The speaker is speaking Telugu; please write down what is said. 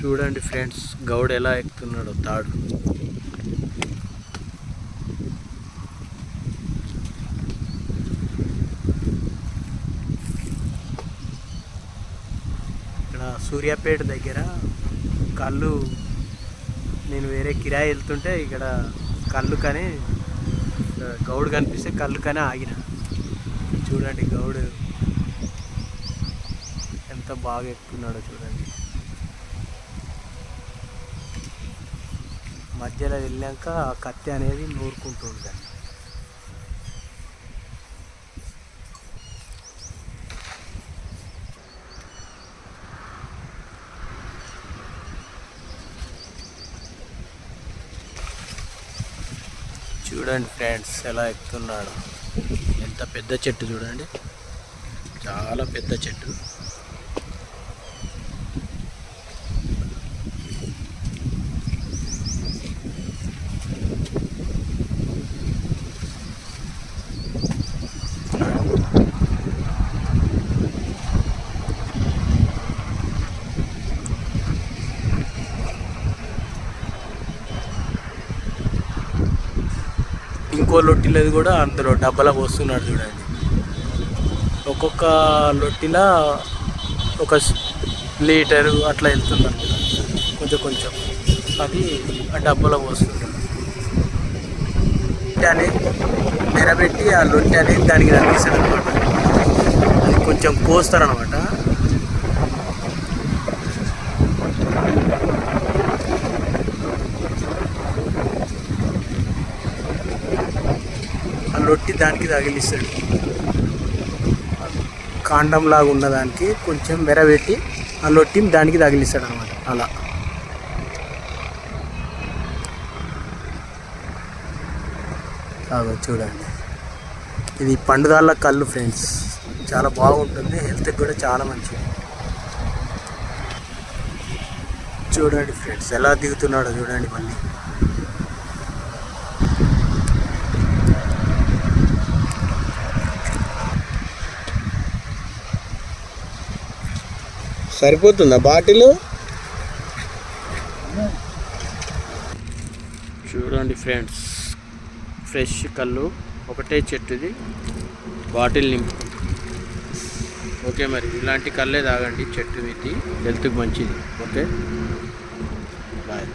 చూడండి ఫ్రెండ్స్ గౌడ్ ఎలా ఎక్కుతున్నాడో తాడు. ఇక్కడ సూర్యాపేట దగ్గర కళ్ళు నేను వేరే కిరాయి వెళ్తుంటే ఇక్కడ కళ్ళు కానీ గౌడ్ కనిపిస్తే కళ్ళు కానీ ఆగిన. చూడండి గౌడ్ ఎంత బాగా ఎక్కుతున్నాడో చూడండి. మధ్యలో వెళ్ళాక ఆ కత్తి అనేది నూరుకుంటుంది దాన్ని చూడండి ఫ్రెండ్స్ ఎలా ఎక్కుతున్నాడు ఎంత పెద్ద చెట్టు చూడండి. చాలా పెద్ద చెట్టు. ఇంకో లొట్టిలది కూడా అందులో డబ్బలా పోస్తున్నాడు చూడండి. ఒక్కొక్క లొట్టిల ఒక లీటరు అట్లా వెళ్తున్నాడు కొంచెం కొంచెం. అది ఆ డబ్బలో పోస్తుంది. అనేది నిలబెట్టి ఆ లొట్టె అనేది దానికి తగ్గిస్తాడు అనమాట అది కొంచెం కోస్తారనమాట ఆ లొట్టి దానికి తగిలిస్తాడు. కాండం లాగా ఉన్నదానికి కొంచెం మెరబెట్టి ఆ లొట్టి దానికి తగిలిస్తాడు అనమాట అలా. చూడండి. ఇది పండుదాళ్ళ కళ్ళు ఫ్రెండ్స్. చాలా బాగుంటుంది. హెల్త్కి కూడా చాలా మంచిది. చూడండి ఫ్రెండ్స్ ఎలా దిగుతున్నాడో చూడండి మళ్ళీ. సరిపోతుందా బాటిల్? చూడండి ఫ్రెండ్స్ ఫ్రెష్ కళ్ళు ఒకటే చెట్టుది బాటిల్ నింపు. ఓకే మరి ఇలాంటి కళ్ళే తాగండి చెట్టు మీది హెల్త్కి మంచిది. ఓకే? బాయ్.